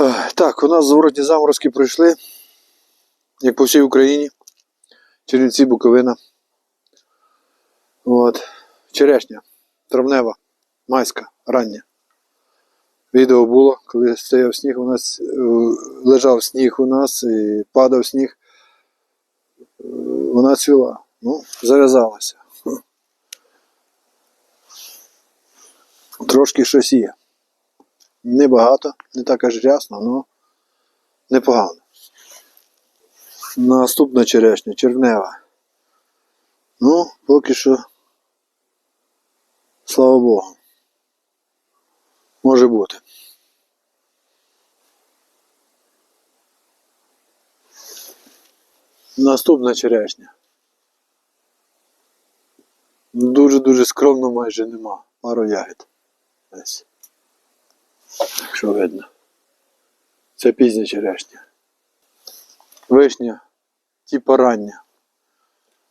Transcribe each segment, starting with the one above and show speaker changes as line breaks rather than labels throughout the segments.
Ех, Так, у нас зворотні заморозки пройшли, як по всій Україні. Чернівці, Буковина. От. Черешня, травнева, майська, рання. Відео було, коли стояв сніг, у нас е, лежав сніг у нас і падав сніг. Е, Вона цвіла. Ну, зав'язалася. Трошки щось є. Небагато, не так аж рясно, але непогано. Наступна черешня, червнева. Ну, поки що, слава Богу. Може бути. Наступна черешня. Дуже-дуже скромно майже нема. Пару ягід. Ось. Якщо видно. Це пізня черешня. Вишня, типа рання.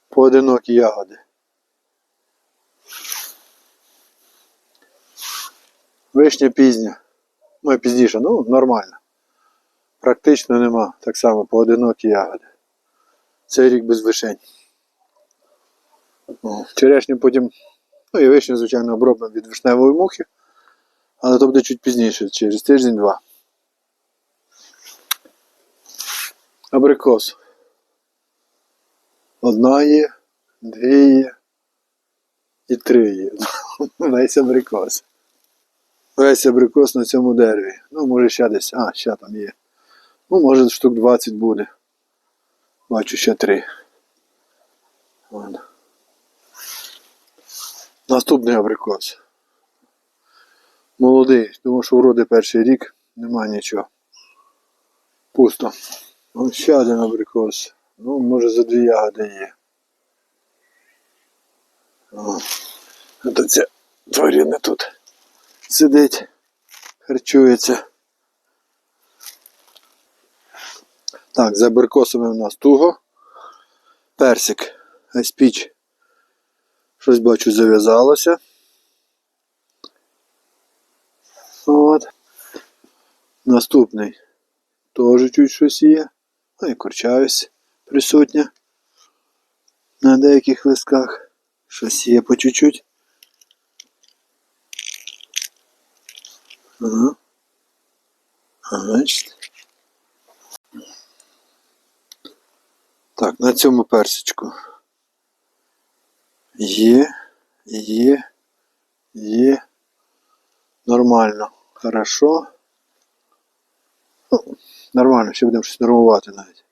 Поодинокі ягоди. Вишня пізня. Ну, пізніше, ну, нормально. Практично нема. Так само поодинокі ягоди. Цей рік без вишень. О, черешню потім, ну і вишню, звичайно, обробимо від вишневої мухи, але то буде чуть пізніше, через тиждень-два. Абрикос. Одна є, дві є і три є. Весь абрикос. Весь абрикос на цьому дереві. Ну, може ще десь. А, ще там є. Ну, може штук 20 буде. Бачу ще три. Наступний абрикос. Молодий, тому що вроде перший рік, нема нічого. Пусто. Ось ще один абрикос. Ну, може за дві ягоди є. О, а то тварина тут сидить, харчується. Так, за абрикосами в нас туго. Персик. Ось піч. Щось бачу зав'язалося. От. Наступний. Теж чуть щось є. Ну і курчавість присутня. На деяких листках. Щось є по чуть-чуть. Ага. Ага. Так, на цьому персичку. Є, є, є. Нормально. Хорошо. Ну, нормально, ще будемо щось нормувати навіть.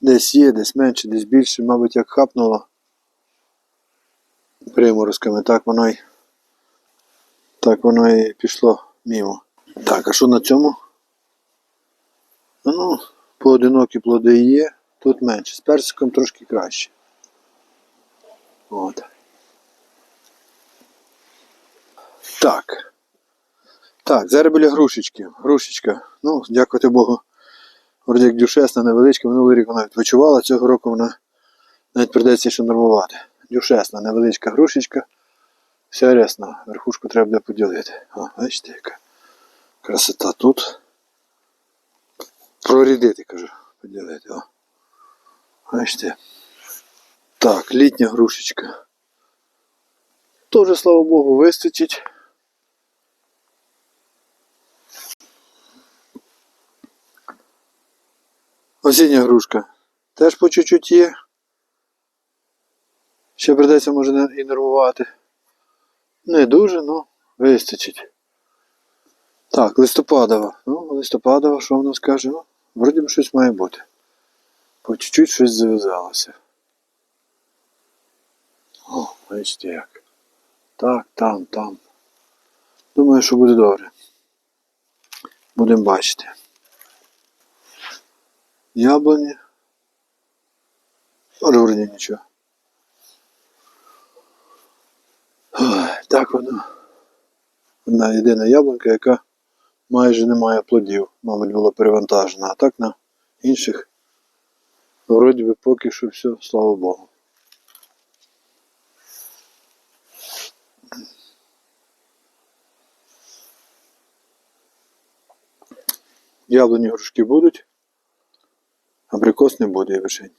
Десь є, десь менше, десь більше, мабуть, як хапнуло приморозками, так воно й так воно і пішло мімо. Так, а що на цьому? Ну, поодинокі плоди є, тут менше. З персиком трошки краще. От. Так. Так, зараз грушечки. Грушечка. Ну, дякувати Богу. Вроді як дюшесна, невеличка. Минулий рік вона відпочивала, цього року вона навіть прийдеться ще нормувати. Дюшесна, невеличка грушечка. Вся рясна. Верхушку треба буде поділити. О, бачите, яка красота тут. Прорідити, кажу, поділити. О. Бачите. Так, літня грушечка. Тоже, слава Богу, вистачить. Осіння грушка. Теж по чуть-чуть є. Ще придеться може і нервувати. Не дуже, ну вистачить. Так, листопадова. Ну, листопадова, що вона скаже? Ну, вроді б щось має бути. По чуть-чуть щось зав'язалося. О, бачите як. Так, там, там. Думаю, що буде добре. Будемо бачити. Яблуні. Може, вроді нічого. Так воно. Одна єдина яблунка, яка майже не має плодів, мабуть, була перевантажена. А так на інших вроді би поки що все, слава Богу. Яблуні грушки будуть, абрикос не буде і.